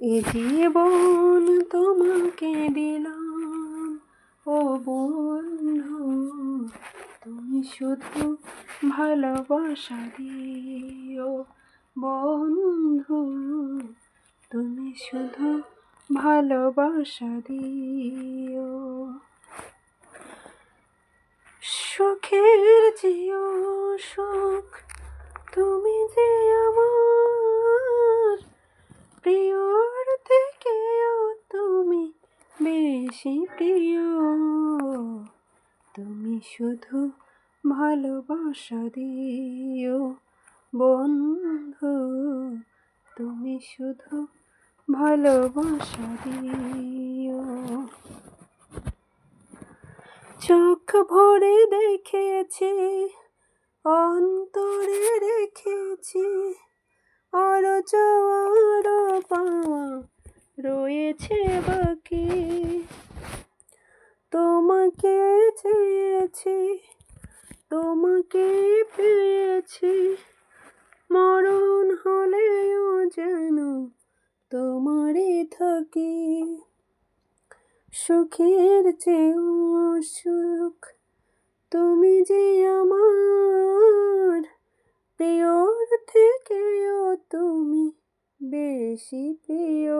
এ জীবন তোমাকে দিলাম। ও বন্ধু, তুমি শুধু ভালোবাসা দিও। বন্ধু, তুমি শুধু ভালোবাসা দিও। সুখের জিও সুখ তুমি যে আমার প্রিয়র থেকেও তুমি বেশি প্রিয়। তুমি শুধু ভালোবাসা দিও বন্ধু। তুমি শুধু ভালোবাসা দিও। চোখ ভরে দেখেছি, অন্তরে রেখেছি, আরও চাওয়ারও পাওয়া রয়েছে বাকি তোমাকে চেয়েছি তোমাকে পেয়েছি। মরণ হলেও যেন তোমারই থাকি। সুখের চেয়েও সুখ তুমি যে আমার প্রিয়র থেকেও তুমি বেশি প্রিয়।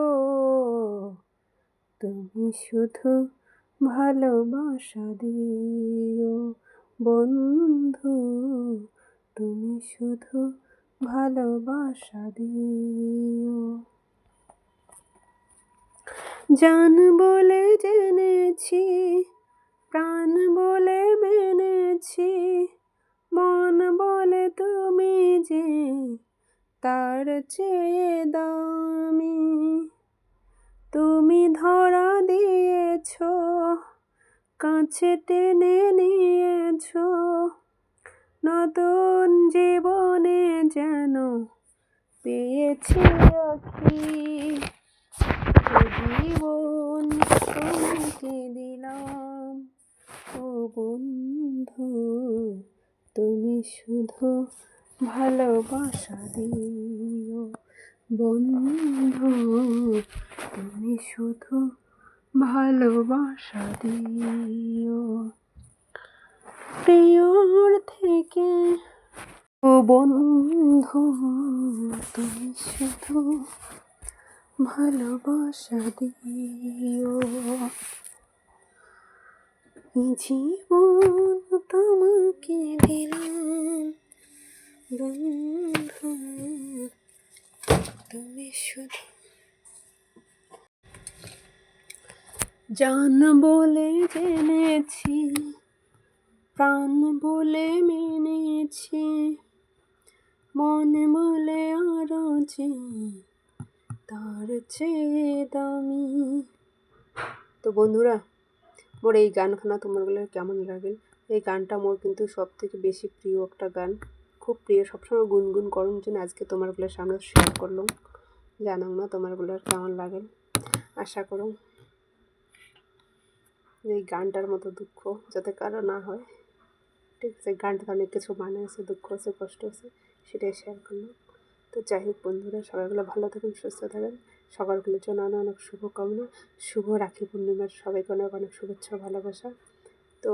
তুমি শুধু ভালোবাসা দিও। বন্ধু, তুমি শুধু ভালোবাসা দিও। জান বলে জেনেছি, প্রাণ বলে মেনেছি, মন বলে তুমি যে তার চেয়ে দামি। তুমি ধরা দিয়েছ, কাছে টেনে নতুন জীবনে যেন পেয়েছি আখি জীবন তোমাকে দিলাম। ও বন্ধু, তুমি শুধু ভালোবাসা দিও। বন্ধু, তুমি শুধু ভালোবাসা দিও। ও বন্ধু, তুমি শুধু ভালোবাসা দিও। জীবন তোমাকে দিলাম, বন্ধু, তুমি শুধু জান বলে জেনেছি, প্রাণ বলে মেনেছি। মন বলে আরও যে তার চেয়ে দামি। তো বন্ধুরা, মোর এই গানখানা তোমারগুলো কেমন লাগে? এই গানটা মোর কিন্তু সব থেকে বেশি প্রিয় একটা গান। খুব প্রিয়, সবসময় গুনগুন করুন জন্য আজকে তোমারগুলোর সামনে শেয়ার করলাম। জানো না তোমারগুলোর কেমন লাগে। আশা করো এই গানটার মতো দুঃখ যাতে কারও না হয়। ঠিক আছে গানটা অনেক কিছু মানে আছে, দুঃখ আছে, কষ্ট আছে। সেটাই শেয়ার করলাম। তো যাই হোক বন্ধুরা সবাইগুলো ভালো থাকেন, সুস্থ থাকেন। সকালগুলোর জন্য অনেক অনেক শুভকামনা। শুভ রাখি পূর্ণিমার সবাইকে অনেক অনেক শুভেচ্ছা ভালোবাসা। তো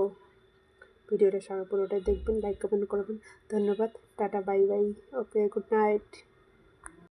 ভিডিওটা সবাই পুরোটাই দেখবেন লাইক কমেন্ট করবেন ধন্যবাদ, tata bye bye okay good night